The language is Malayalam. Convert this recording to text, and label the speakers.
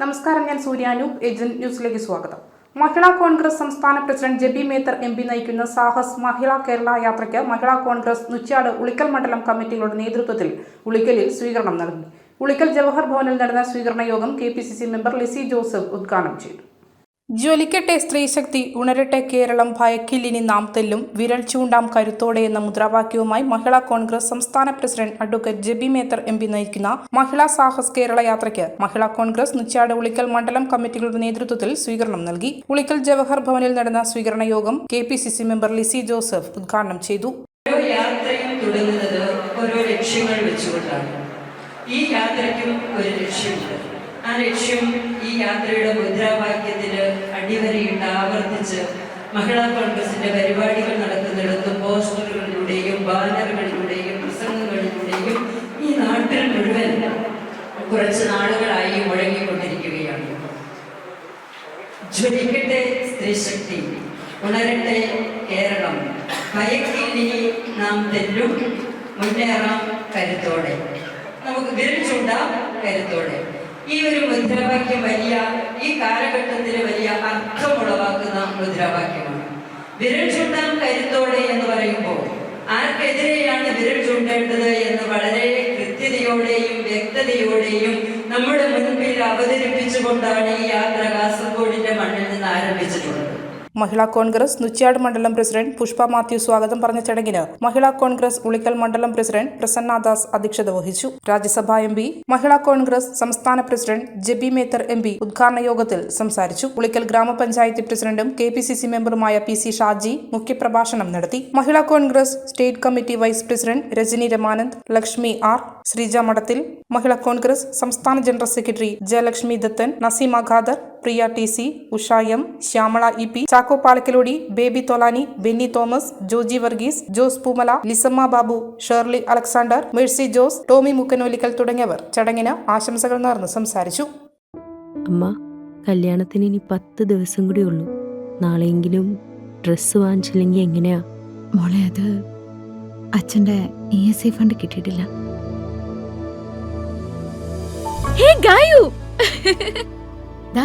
Speaker 1: നമസ്കാരം ഞാൻ സൂര്യാനൂപ് ഏജന്റ് ന്യൂസിലേക്ക് സ്വാഗതം. മഹിളാ കോൺഗ്രസ് സംസ്ഥാന president Jebi Mather M P നയിക്കുന്ന സാഹസ് മഹിളാ കേരള യാത്രയ്ക്ക് മഹിളാ കോൺഗ്രസ് നുച്ചാട് ഉളിക്കൽ മണ്ഡലം കമ്മിറ്റികളുടെ നേതൃത്വത്തിൽ ഉളിക്കലിൽ സ്വീകരണം നൽകി. ഉളിക്കൽ ജവഹർ ഭവനിൽ നടന്ന സ്വീകരണ യോഗം കെ മെമ്പർ ലിസി ജോസഫ് ഉദ്ഘാടനം ചെയ്തു. ജ്വലിക്കട്ടെ സ്ത്രീശക്തി ഉണരട്ടെ കേരളം ഭയക്കില്ലിനി നാം തെല്ലും. വിരൽ ചൂണ്ടാം കരുത്തോടെ എന്ന മുദ്രാവാക്യവുമായി മഹിളാ കോൺഗ്രസ് സംസ്ഥാന president advocate Jebi Mather M P നയിക്കുന്ന മഹിളാ സാഹസ് കേരള യാത്രയ്ക്ക് മഹിളാ കോൺഗ്രസ് നുച്ചാട് ഉളിക്കൽ മണ്ഡലം കമ്മിറ്റികളുടെ നേതൃത്വത്തിൽ സ്വീകരണം നൽകി. ഉളിക്കൽ ജവഹർ ഭവനിൽ നടന്ന സ്വീകരണ യോഗം K P C C member Lizzy Joseph ഉദ്ഘാടനം ചെയ്തു.
Speaker 2: ഈ യാത്രയ്ക്കും ഒരു ലക്ഷ്യമുണ്ട്. ആ ലക്ഷ്യം ഈ യാത്രയുടെ മുദ്രാവാക്യത്തിന് അടിവരയിട്ട് ആവർത്തിച്ച് മഹിളാ കോൺഗ്രസിന്റെ പരിപാടികൾ നടക്കുന്നിടത്തും പോസ്റ്ററുകളിലൂടെയും ബാനറുകളിലൂടെയും പ്രസംഗങ്ങളിലൂടെയും ഈ നാട്ടിൽ മുഴുവൻ കുറച്ച് നാളുകളായി മുഴങ്ങിക്കൊണ്ടിരിക്കുകയാണ്. ജ്വലിക്കട്ടെ സ്ത്രീശക്തി ഉണരട്ടെ കേരളം ഭയക്കില്ലി നാം തെല്ലും മുന്നേറാം കരുത്തോടെ. നമുക്ക് വിരൽ ചൂണ്ടാം കരുത്തോടെ. ഈ ഒരു മുദ്രാവാക്യം വലിയ ഈ കാലഘട്ടത്തിന് വലിയ അർത്ഥമുളവാക്കുന്ന മുദ്രാവാക്യമാണ്. വിരൽ ചൂണ്ടാം കരുത്തോടെ എന്ന് പറയുമ്പോൾ ആർക്കെതിരെയാണ് വിരൽ ചുണ്ടേണ്ടത് എന്ന് വളരെ കൃത്യതയോടെയും വ്യക്തതയോടെയും നമ്മുടെ മുൻപിൽ അവതരിപ്പിച്ചുകൊണ്ടാണ് ഈ യാത്ര കാസർഗോഡിന്റെ
Speaker 1: മഹിളാ കോൺഗ്രസ് നുച്ചാട് മണ്ഡലം പ്രസിഡന്റ് പുഷ്പ മാത്യു സ്വാഗതം പറഞ്ഞ ചടങ്ങിന് മഹിളാ കോൺഗ്രസ് ഉളിക്കൽ മണ്ഡലം പ്രസിഡന്റ് പ്രസന്നദാസ് അധ്യക്ഷത വഹിച്ചു. Rajya Sabha M P Mahila congress സംസ്ഥാന president Jebi Mather M P ഉദ്ഘാടന യോഗത്തിൽ സംസാരിച്ചു. ഉളിക്കൽ ഗ്രാമപഞ്ചായത്ത് പ്രസിഡന്റും കെ പി സി സി മെമ്പറുമായ പി സി ഷാജി മുഖ്യപ്രഭാഷണം നടത്തി. Mahila congress state committee vice president Rajani Ramanand Lakshmi R Sreeja Madathil Mahila congress സംസ്ഥാന general secretary Jayalakshmi Dathan Naseema Khader Priya T C Usha M Shyamala E P Chacko Palakkalodi Baby Tholani Benny Thomas Joji Varghese Jose Poomala Lissamma Babu Shirley Alexander Mercy Jose Tomy Mukkanolikkal തുടങ്ങിയവർ ചടങ്ങിന് ആശംസകൾ നേർന്ന് സംസാരിച്ചു.
Speaker 3: അമ്മ കല്യാണത്തിന് ഇനി പത്ത് ദിവസം കൂടി ഉള്ളൂ. നാളെയെങ്കിലും ഡ്രസ്സ് വാങ്ങിച്ചില്ലെങ്കിൽ എങ്ങനെയാ?
Speaker 4: മോളെ അത് അച്ഛന്റെ ഇ എസ് ഐ ഫണ്ട് കിട്ടിയിട്ടില്ല.
Speaker 5: ഹേ ഗായു! ദാ